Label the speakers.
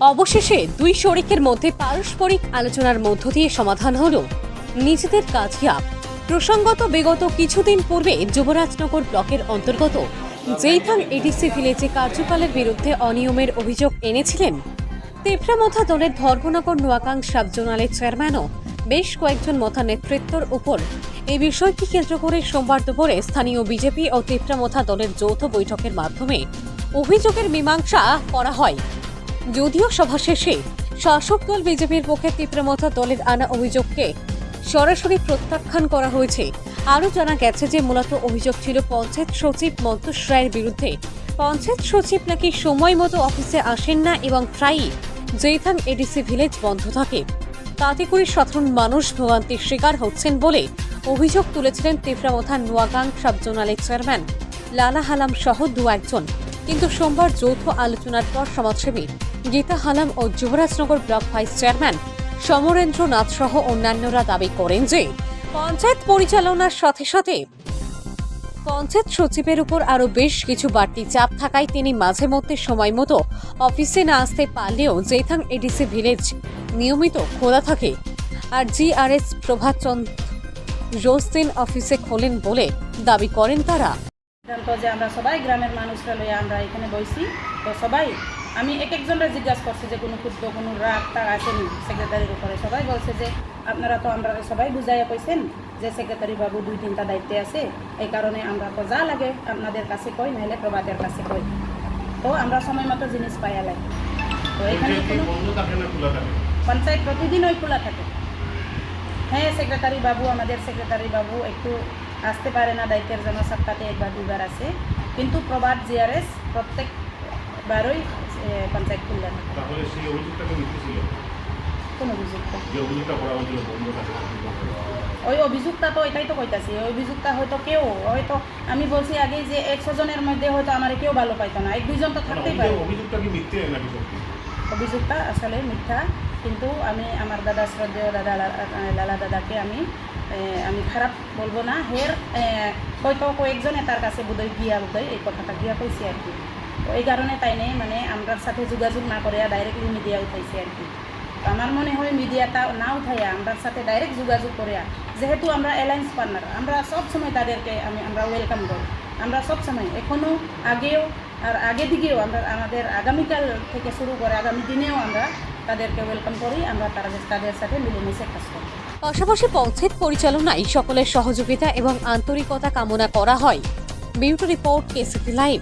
Speaker 1: অবশেষে দুই শরিকের মধ্যে পারস্পরিক আলোচনার মধ্য দিয়ে সমাধান হল। নিজেদের কাজিয়া প্রসঙ্গত, বিগত কিছুদিন পূর্বে যুবরাজনগর ব্লকের অন্তর্গত জেইথাং এডিসি ভিলেজে কার্যকালের বিরুদ্ধে অনিয়মের অভিযোগ এনেছিলেন তেফরামথা দলের ধর্মনগর নোয়াকাং সাব জোনালের চেয়ারম্যানও। বেশ কয়েকজন মথা নেতৃত্বর উপর এই বিষয়টি কেন্দ্র করে সোমবার দুপুরে স্থানীয় বিজেপি ও তেফরামথা দলের যৌথ বৈঠকের মাধ্যমে অভিযোগের মীমাংসা করা হয়। যদিও সভা শেষে শাসক দল বিজেপির পক্ষে তীব্রমথা দলের আনা অভিযোগকে সরাসরি প্রত্যাখ্যান করা হয়েছে। আরও জানা গেছে যে মূলত অভিযোগ ছিল পঞ্চায়েত সচিব মন্তোষ রায়ের বিরুদ্ধে। পঞ্চায়েত সচিব নাকি সময় মতো অফিসে আসেন না এবং প্রায়ই জৈথাং এডিসি ভিলেজ বন্ধ থাকে। তাতে করে সাধারণ মানুষ ভোগান্তির শিকার হচ্ছেন বলে অভিযোগ তুলেছিলেন তীব্রামথা নোয়াগাং সাব জোনালের চেয়ারম্যান লালা হালাম সহ দু একজন। কিন্তু সোমবার যৌথ আলোচনার পর সমাজসেবী গীতা হালাম ও Yubarajnagar block vice chairman Samarendra Nath সহ অন্যান্যরা দাবি করেন যে পঞ্চায়েত পরিচালনার সাথে সাথে পঞ্চায়েত সচিবের উপর আরও বেশ কিছু বাড়তি চাপ থাকায় তিনি মাঝে মধ্যে সময় মতো অফিসে না আসতে পারলেও জেথাং এডিসি ভিলেজ নিয়মিত খোলা থাকে আর জিআরএস প্রভাতচন্দ্র রোজ দিন অফিসে খোলেন বলে দাবি করেন তারা।
Speaker 2: যে আমরা সবাই গ্রামের মানুষরা লইয়া আমরা এখানে বইছি, তো সবাই আমি এক একজনের জিজ্ঞাসা করছি যে কোনো ক্ষুদ্র কোনো রাগ টাগ আসেনি সেক্রেটারির উপরে। সবাই বলছে যে আপনারা তো আমরা সবাই বুঝাইয়া কইছেন যে সেক্রেটারি বাবু দুই তিনটা দায়িত্বে আছে। এই কারণে আমরা তো যা লাগে আপনাদের কাছে কই নাহলে প্রবাদের কাছে কই। তো আমরা সময় মতো জিনিস পাইয়া লাগে তো এখানে
Speaker 3: পঞ্চায়েত না খোলা থাকে?
Speaker 2: হ্যাঁ সেক্রেটারি বাবু আমাদের সেক্রেটারি বাবু একটু আসতে পারে না দায়িত্বের জন্য সপ্তাহে একবার দুবার আসে কিন্তু প্রবাদ জিআরএস প্রত্যেকবারই এ, পঞ্চায়েত থাকে
Speaker 3: তাহলে সেই ছিল
Speaker 2: কোন অভিযোগটা?
Speaker 3: যে অভিযোগটা করা হয়েছিল
Speaker 2: ওই অভিযোগটা তো এটাই তো কইতাছি ওই অভিযোগটা হয়তো কেউ হয়তো আমি বলছি আগেই যে একশো জনের মধ্যে হয়তো আমার কেউ ভালো পাইতো না এক দুইজন তো থাকতেই পারে।
Speaker 3: অভিযোগটা কি মিথ্যে নাকি সত্যি?
Speaker 2: অভিযোগটা আসলে মিথ্যা কিন্তু আমি আমার দাদা শ্রদ্ধেয় দাদা লালা দাদাকে আমি আমি খারাপ বলব না। হের হয়তো কয়েকজনে তার কাছে বোধহয় গিয়া বোধহয় এই কথাটা গিয়া কইছে আর কি। এই কারণে তাই নেই মানে আমরার সাথে যোগাযোগ না করে ডাইরেক্টলি মিডিয়া উঠাইছে আর কি। আমার মনে হয় মিডিয়াটা না উঠাইয়া আমরার সাথে ডাইরেক্ট যোগাযোগ করিয়া, যেহেতু আমরা অ্যালায়েন্স পার্টনার আমরা সব সময় তাদেরকে আমি, আমরা ওয়েলকাম করি। আমরা সব সময় এখনও আগেও আর আগে দিকেও আমরা, আমাদের আগামীকাল থেকে শুরু করে আগামী দিনেও আমরা তাদেরকে ওয়েলকাম করি, আমরা তাদের তাদের সাথে মিলেমিশে কাজ করি।
Speaker 1: পাশাপাশি পঞ্চায়েত পরিচালনায় সকলের সহযোগিতা এবং আন্তরিকতা কামনা করা হয়। Beauty report KCP live.